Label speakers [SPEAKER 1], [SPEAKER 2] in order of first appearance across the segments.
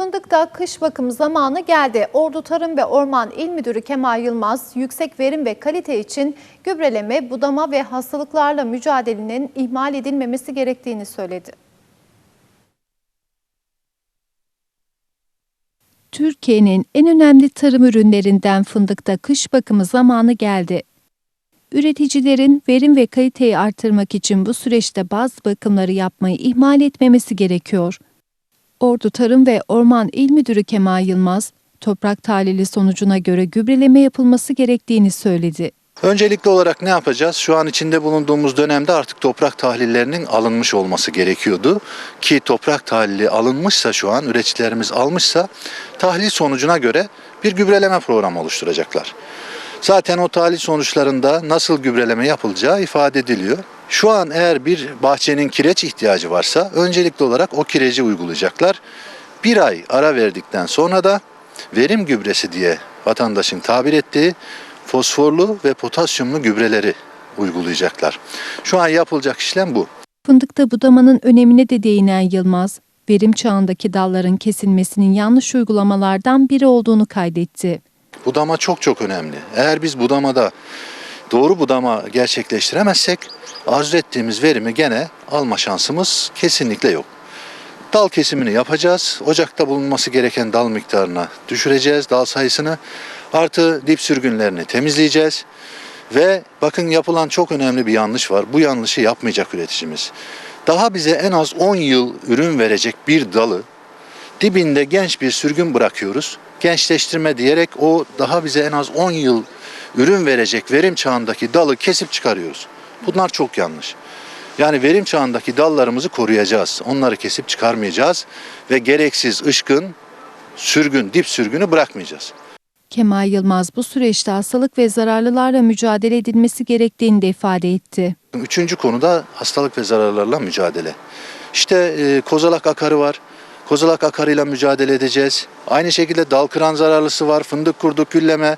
[SPEAKER 1] Fındık'ta kış bakım zamanı geldi. Ordu Tarım ve Orman İl Müdürü Kemal Yılmaz, yüksek verim ve kalite için gübreleme, budama ve hastalıklarla mücadelenin ihmal edilmemesi gerektiğini söyledi. Türkiye'nin en önemli tarım ürünlerinden fındıkta kış bakımı zamanı geldi. Üreticilerin verim ve kaliteyi artırmak için bu süreçte bazı bakımları yapmayı ihmal etmemesi gerekiyor. Ordu Tarım ve Orman İl Müdürü Kemal Yılmaz, toprak tahlili sonucuna göre gübreleme yapılması gerektiğini söyledi.
[SPEAKER 2] Öncelikli olarak ne yapacağız? Şu an içinde bulunduğumuz dönemde artık toprak tahlillerinin alınmış olması gerekiyordu. Ki toprak tahlili alınmışsa şu an üreticilerimiz almışsa tahlil sonucuna göre bir gübreleme programı oluşturacaklar. Zaten o tahlil sonuçlarında nasıl gübreleme yapılacağı ifade ediliyor. Şu an eğer bir bahçenin kireç ihtiyacı varsa öncelikli olarak o kireci uygulayacaklar. Bir ay ara verdikten sonra da verim gübresi diye vatandaşın tabir ettiği fosforlu ve potasyumlu gübreleri uygulayacaklar. Şu an yapılacak işlem bu.
[SPEAKER 1] Fındıkta budamanın önemine de değinen Yılmaz, verim çağındaki dalların kesilmesinin yanlış uygulamalardan biri olduğunu kaydetti.
[SPEAKER 2] Budama çok çok önemli. Eğer biz budamada doğru budama gerçekleştiremezsek arzu ettiğimiz verimi gene alma şansımız kesinlikle yok. Dal kesimini yapacağız. Ocakta bulunması gereken dal miktarına düşüreceğiz dal sayısını. Artı dip sürgünlerini temizleyeceğiz. Ve bakın yapılan çok önemli bir yanlış var. Bu yanlışı yapmayacak üreticimiz. Daha bize en az 10 yıl ürün verecek bir dalı dibinde genç bir sürgün bırakıyoruz. Gençleştirme diyerek o daha bize en az 10 yıl ürün verecek verim çağındaki dalı kesip çıkarıyoruz. Bunlar çok yanlış. Yani verim çağındaki dallarımızı koruyacağız. Onları kesip çıkarmayacağız ve gereksiz ışkın, sürgün, dip sürgünü bırakmayacağız.
[SPEAKER 1] Kemal Yılmaz bu süreçte hastalık ve zararlılarla mücadele edilmesi gerektiğini de ifade etti.
[SPEAKER 2] Üçüncü konuda hastalık ve zararlarla mücadele. İşte e, kozalak akarı var. Kozalak akarıyla mücadele edeceğiz. Aynı şekilde dal kıran zararlısı var, fındık kurdu, külleme.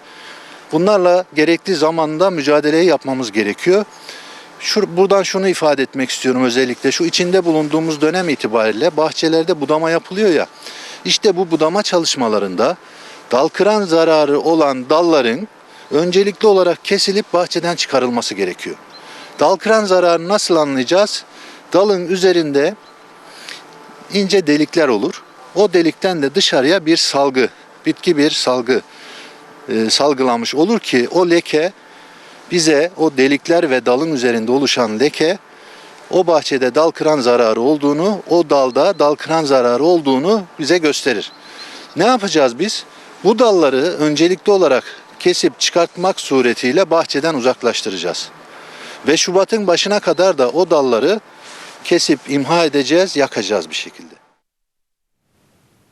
[SPEAKER 2] Bunlarla gerekli zamanda mücadeleyi yapmamız gerekiyor. Şu, buradan şunu ifade etmek istiyorum özellikle. Şu içinde bulunduğumuz dönem itibariyle bahçelerde budama yapılıyor ya. İşte bu budama çalışmalarında dal kıran zararı olan dalların öncelikli olarak kesilip bahçeden çıkarılması gerekiyor. Dal kıran zararını nasıl anlayacağız? Dalın üzerinde ince delikler olur. O delikten de dışarıya bir salgı, bitki bir salgı e, salgılanmış olur ki o leke bize o delikler ve dalın üzerinde oluşan leke o bahçede dal kıran zararı olduğunu, o dalda dal kıran zararı olduğunu bize gösterir. Ne yapacağız biz? Bu dalları öncelikli olarak kesip çıkartmak suretiyle bahçeden uzaklaştıracağız. Ve Şubat'ın başına kadar da o dalları kesip imha edeceğiz, yakacağız bir şekilde.